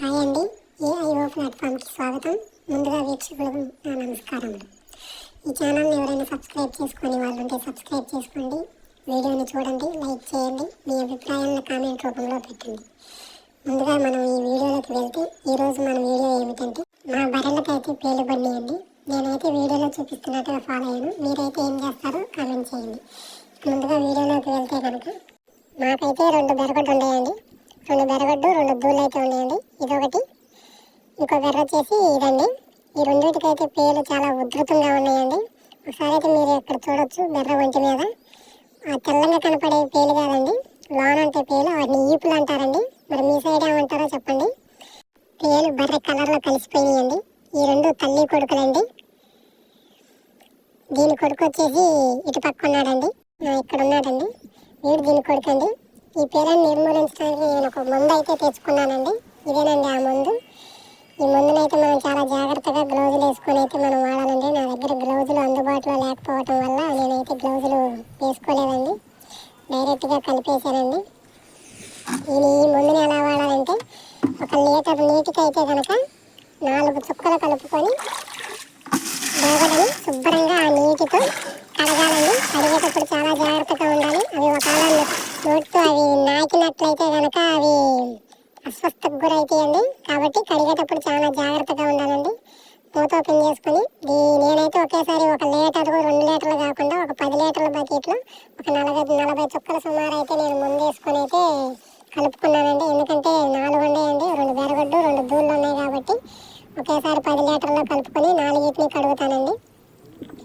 Hi అండి AIO ప్లాట్ఫామ్కి స్వాగతం. ముందుగా వీక్షకులకు నా నమస్కారములు. ఈ ఛానల్ని ఎవరైనా సబ్స్క్రైబ్ చేసుకొని వాళ్ళు ఉంటే సబ్స్క్రైబ్ చేసుకోండి. వీడియోని చూడండి లైక్ చేయండి మీ అభిప్రాయాలను కామెంట్ రూపంలో పెట్టండి. ముందుగా మనం ఈ వీడియోలోకి వెళ్తే ఈరోజు మన వీడియో ఏమిటంటే మా బర్రెలకైతే పేలు పడినాయండి. నేనైతే వీడియోలో చూపిస్తున్నట్టుగా ఫాలో అయ్యాను. మీరైతే ఏం చేస్తారో కామెంట్ చేయండి. ముందుగా వీడియోలోకి వెళ్తే కనుక మాకైతే రెండు బెరగడ్డు ఉన్నాయండి రెండు బెరగడ్డు రెండు దూళ్ళు అయితే ఉన్నాయండి. ఇదొకటి. ఇంకో బెర్ర వచ్చేసి ఇదండి. ఈ రెండింటికైతే పేర్లు చాలా ఉధృతంగా ఉన్నాయండి. ఒకసారి అయితే మీరు ఇక్కడ చూడొచ్చు బెర్ర వంటి మీద. ఆ తెల్లంగా కనపడే పేలు కాదండి. లోన్ అంటే పేలు వాటిని ఈపులు అంటారండి. మరి మీ సైడ్ ఏమంటారో చెప్పండి. పేలు బర్రె కలర్లో కలిసిపోయినాయండి. ఈ రెండు తల్లి కొడుకులండి. దీని కొడుకు వచ్చేసి ఇటు పక్క ఉన్నాడండి. ఇక్కడ ఉన్నాడండి. వీడు దీని కొడుకండి. ఈ పేరుని నిర్మూలించడానికి నేను ఒక మందు అయితే తెచ్చుకున్నానండి. ఇదేనండి ఆ మందు. ఈ మందునైతే మనం చాలా జాగ్రత్తగా గ్లౌజులు వేసుకొని అయితే మనం వాడాలండి. నా దగ్గర గ్లౌజులు అందుబాటులో లేకపోవటం వల్ల నేనైతే గ్లౌజులు వేసుకోలేదండి. డైరెక్ట్గా కలిపేశానండి. ఈ ఈ మందుని ఎలా వాడాలంటే ఒక లీటర్ నీటికి అయితే కనుక నాలుగు చుక్కలు కలుపుకొని బేగడని శుభ్రంగా ఆ నీటితో కడగాలండి. కడిగేటప్పుడు చాలా జాగ్రత్తగా ఉండాలి. అవి ఒకవేళ నోటితో అవి నాకినట్లయితే కనుక అవి అస్వస్థకు గురవుతాయండి కాబట్టి కడిగేటప్పుడు చాలా జాగ్రత్తగా ఉండాలండి. మూత ఓపెన్ చేసుకొని దీ నేనైతే ఒకేసారి ఒక లీటర్లు రెండు లీటర్లు కాకుండా ఒక పది లీటర్ల బకెట్లో ఒక నలభై నలభై చుక్కల సుమారు అయితే నేను ముందు వేసుకొని అయితే కలుపుకున్నానండి. ఎందుకంటే నాలుగు ఉన్నాయండి. రెండు బెరగడ్డు రెండు దూళ్ళు ఉన్నాయి కాబట్టి ఒకేసారి పది లీటర్లో కలుపుకొని నాలుగింటిని కడుగుతానండి.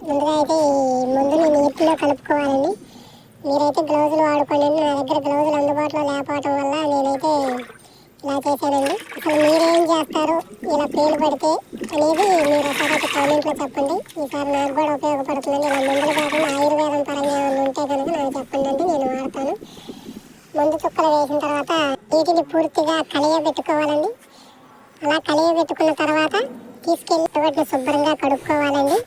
ముందుగా అయితే ఈ మందుని నీటిలో కలుపుకోవాలండి. మీరైతే గ్లౌజులు వాడుకోండి నా దగ్గర గ్లౌజులు అందుబాటులో లేకపోవటం వల్ల నేనైతే ఇలా చేశానండి. అసలు మీరేం చేస్తారు? ఇలా పేలు పడితే అనేది మీరు ఒకసారి కామెంట్లో చెప్పండి. ఈసారి నాకు కూడా ఉపయోగపడుతుందండి. ఇలా మందులు కాకుండా ఆయుర్వేదం పరంగా ఏమైనా ఉంటే కనుక నాకు చెప్పండి అండి. నేను వాడతాను. మందు చుక్కలు వేసిన తర్వాత నీటిని పూర్తిగా కలియబెట్టుకోవాలండి. అలా కలియబెట్టుకున్న తర్వాత తీసుకెళ్ళి శుభ్రంగా కడుక్కోవాలండి.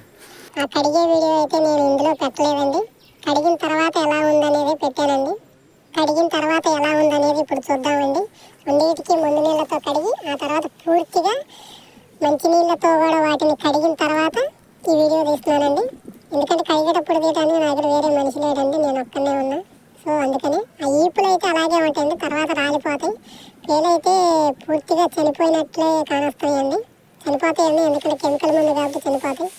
ఆ కడిగే వీడియో అయితే నేను ఇందులో పెట్టలేదండి. కడిగిన తర్వాత ఎలా ఉందనేది పెట్టానండి. కడిగిన తర్వాత ఎలా ఉందనేది ఇప్పుడు చూద్దామండి. రెండింటికి ముందు నీళ్ళతో కడిగి ఆ తర్వాత పూర్తిగా మంచి నీళ్ళతో కూడా వాటిని కడిగిన తర్వాత ఈ వీడియో తీస్తున్నానండి. ఎందుకంటే కడిగేటప్పుడు తీయడానికి నా దగ్గర వేరే మనిషి లేడండి నేను ఒక్కనే ఉన్నా. సో అందుకని ఆ ఈపులు అయితే అలాగే ఉంటాయండి తర్వాత రాలిపోతాయి. పేలైతే పూర్తిగా చనిపోయినట్లే కానొస్తాయండి. చనిపోతాయండి ఎందుకంటే కెమికల్ మందు కాబట్టి చనిపోతాయి.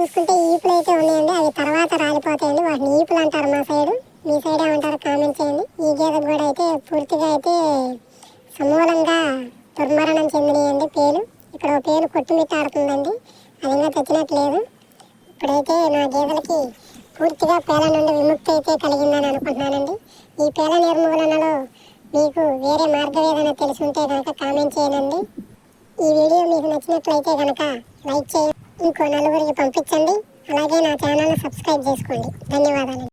చూసుకుంటే ఈపులు అయితే ఉన్నాయండి. అవి తర్వాత రాలిపోతాయండి. వాటిని ఈపులు అంటారు మా సైడు. మీ సైడ్ ఏమంటారు కామెంట్ చేయండి. ఈ గేదె కూడా అయితే పూర్తిగా అయితే సమూలంగా దుర్మరణం చెందినాయండి పేలు. ఇక్కడ పేలు కొట్టుమిట్టాడుతుందండి అది ఇంకా తెచ్చినట్లేదు. ఇప్పుడైతే నా గేదెలకి పూర్తిగా పేల నుండి విముక్తి అయితే కలిగిందని అనుకుంటున్నానండి. ఈ పేల నిర్మూలనలో మీకు వేరే మార్గం ఏదైనా తెలిసి ఉంటే కనుక కామెంట్ చేయనండి ఈ వీడియో మీకు నచ్చినట్లయితే కనుక లైక్ చేయండి. ఇంకో నలుగురికి పంపించండి. అలాగే నా ఛానల్ని సబ్స్క్రైబ్ చేసుకోండి. ధన్యవాదాలు.